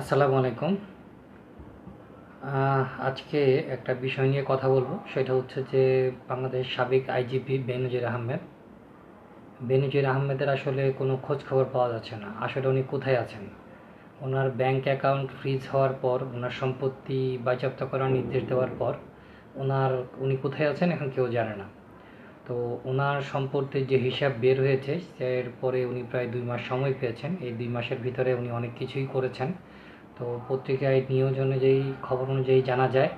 আসসালামু আলাইকুম। আজকে একটা বিষয় নিয়ে কথা বলব। সেটা হচ্ছে যে বাংলাদেশ সাবেক আইজিপি বেনজির আহমেদ। বেনজির আহমেদের আসলে কোনো খোঁজ খবর পাওয়া যাচ্ছে না। আসলে উনি কোথায় আছেন? ওনার ব্যাংক অ্যাকাউন্ট ফ্রিজ হওয়ার পর, ওনার সম্পত্তি বাজেয়াপ্ত করার নির্দেশ দেওয়ার পর, ওনার, উনি কোথায় আছেন এখন কেউ জানে না। তো ওনার সম্পত্তির যে হিসাব বের হয়েছে, এরপরে উনি প্রায় দুই মাস সময় পেয়েছেন। এই দুই মাসের ভিতরে উনি অনেক কিছুই করেছেন। তো পত্রিকায় নিউজ অনুযায়ী, খবর অনুযায়ী জানা যায়,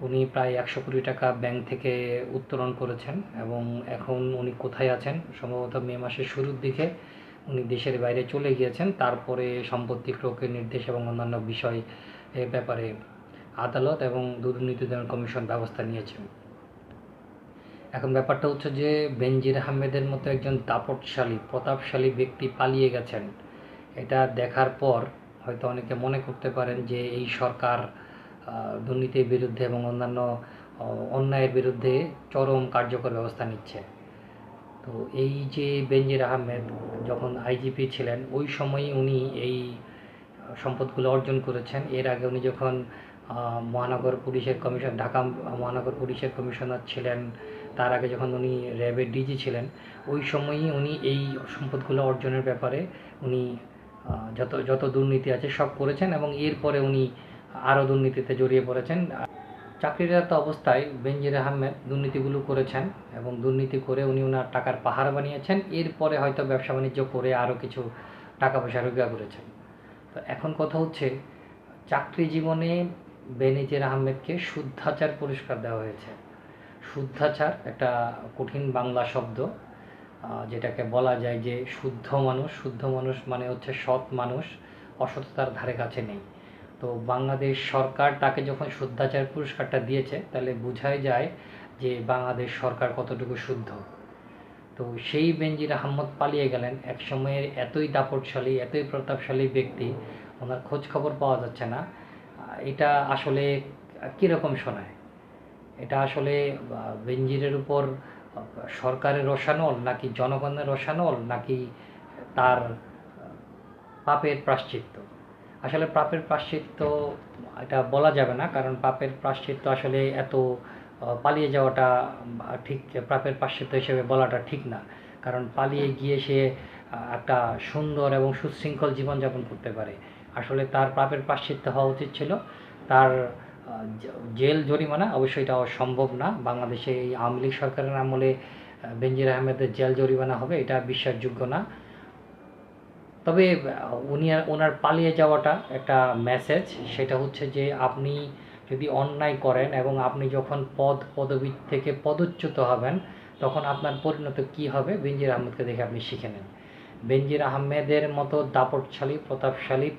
উনি প্রায় একশো কোটি টাকা ব্যাংক থেকে উত্তোলন করেছেন এবং এখন উনি কোথায় আছেন? সম্ভবত মে মাসের শুরুর দিকে উনি দেশের বাইরে চলে গিয়েছেন, তারপরে সম্পত্তি ক্রোকের নির্দেশ এবং অন্যান্য বিষয় ব্যাপারে আদালত এবং দুর্নীতি দমন কমিশন ব্যবস্থা নিয়েছেন এখন ব্যাপারটা হচ্ছে যে, বেনজির আহমেদের মতো একজন দাপটশালী, প্রতাপশালী ব্যক্তি পালিয়ে গেছেন। এটা দেখার পর হয়তো অনেকে মনে করতে পারেন যে এই সরকার দুর্নীতির বিরুদ্ধে এবং অন্যান্য অন্যায়ের বিরুদ্ধে চরম কার্যকর ব্যবস্থা নিচ্ছে। তো এই যে বেনজির আহমেদ যখন আইজিপি ছিলেন, ওই সময়ই উনি এই সম্পদগুলো অর্জন করেছেন। এর আগে উনি যখন মহানগর পুলিশের কমিশন, ঢাকা মহানগর পুলিশের কমিশনার ছিলেন, তার আগে যখন উনি র্যাবের ডিজি ছিলেন, ওই সময়ই উনি এই সম্পদগুলো অর্জনের ব্যাপারে উনি যত যত দুর্নীতি আছে সব করেছেন এবং এরপরে উনি আরও দুর্নীতিতে জড়িয়ে পড়েছেন। চাকরিরত অবস্থায় বেনজির আহমেদ দুর্নীতিগুলো করেছেন এবং দুর্নীতি করে উনি ওনার টাকার পাহাড় বানিয়েছেন। এরপরে হয়তো ব্যবসা বাণিজ্য করে আরও কিছু টাকা পয়সা রোজগার করেছেন। তো এখন কথা হচ্ছে, চাকরি জীবনে বেনজির আহমেদকে শুদ্ধাচার পুরস্কার দেওয়া হয়েছে। শুদ্ধাচার একটা কঠিন বাংলা শব্দ। যেটাকে বলা যায় যে শুদ্ধ মানুষ শুদ্ধ মানুষ মানে হচ্ছে সৎ মানুষ, অসততার ধারে কাছে নেই। তো বাংলাদেশ সরকার তাকে যখন শুদ্ধাচার পুরস্কারটা দিয়েছে, তাহলে বোঝাই যায় যে বাংলাদেশ সরকার কতটুকু শুদ্ধ। তো সেই বেনজির আহমদ পালিয়ে গেলেন এক সময়ের এতই দাপটশালী, এতই প্রতাপশালী ব্যক্তি, ওনার খোঁজ খবর পাওয়া যাচ্ছে না। এটা আসলে কীরকম শোনায়? এটা আসলে বেনজিরের উপর সরকারের রসানল নাকি জনগণের রসানল নাকি তার পাপের প্রাশ্চিত্য? আসলে পাপের প্রাশ্চিত্য এটা বলা যাবে না, কারণ পাপের প্রাশ্চিত্য আসলে এত পালিয়ে যাওয়াটা ঠিক, পাপের প্রাশ্চিত্য হিসেবে বলাটা ঠিক না। কারণ পালিয়ে গিয়ে সে একটা সুন্দর এবং সুশৃঙ্খল জীবনযাপন করতে পারে। আসলে তার পাপের প্রাশ্চিত্য হওয়া উচিত ছিল। তার জেল জরিমানা অবশ্যই এটা সম্ভব না। বাংলাদেশে এই আওয়ামী লীগ সরকারের আমলে আহ, বেনজির আহমেদের জেল জরিমানা হবে এটা বিশ্বাসযোগ্য না। তবে উনি ওনার পালিয়ে যাওয়াটা একটা মেসেজ সেটা হচ্ছে যে আপনি যদি অন্যায় করেন এবং আপনি যখন পদ পদবি থেকে পদচ্যুত হবেন তখন আপনার পরিণত কি হবে? বেনজির আহমেদকে দেখে আপনি শিখে নেন। বেনজির আহমেদের মতো দাপটশালী প্রতাপশালী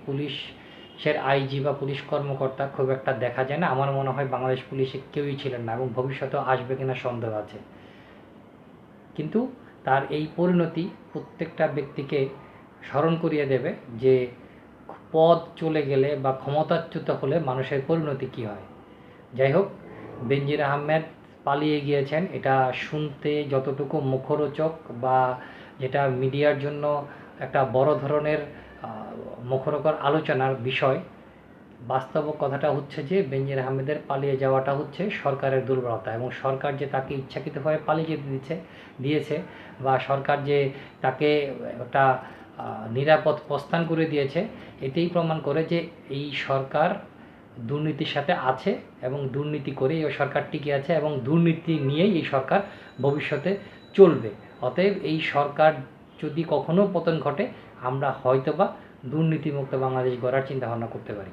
পুলিশের আইজি বা পুলিশ কর্মকর্তা খুব একটা দেখা যায় না। আমার মনে হয় বাংলাদেশ পুলিশে কেউই ছিলেন না এবং ভবিষ্যতেও আসবে কিনা সন্দেহ আছে। কিন্তু তার এই পরিণতি প্রত্যেকটা ব্যক্তিকে স্মরণ করিয়ে দেবে যে পদ চলে গেলে বা ক্ষমতাচ্যুত হলে মানুষের পরিণতি কী হয়। যাই হোক, বেনজির আহমেদ পালিয়ে গিয়েছেন। এটা শুনতে যতটুকু মুখরোচক বা যেটা মিডিয়ার জন্য একটা বড় ধরনের মুখরোচক আলোচনার বিষয়। বাস্তব কথাটা হচ্ছে যে বেনজির আহমেদের পালিয়ে যাওয়াটা হচ্ছে সরকারের দুর্বলতা এবং সরকার যে তাকে ইচ্ছাকৃতভাবে পালিয়ে যেতে দিচ্ছে, দিয়েছে বা সরকার যে তাকে একটা নিরাপদ প্রস্থান করে দিয়েছে এটাই প্রমাণ করে যে এই সরকার দুর্নীতির সাথে আছে এবং দুর্নীতি করে এই সরকার টিকে আছে এবং দুর্নীতি নিয়েই এই সরকার ভবিষ্যতে চলবে। অতএব এই সরকার যদি কখনও পতন ঘটে আমরা হয়তোবা দুর্নীতিমুক্ত বাংলাদেশ গড়ার চিন্তা ভাবনা করতে পারি।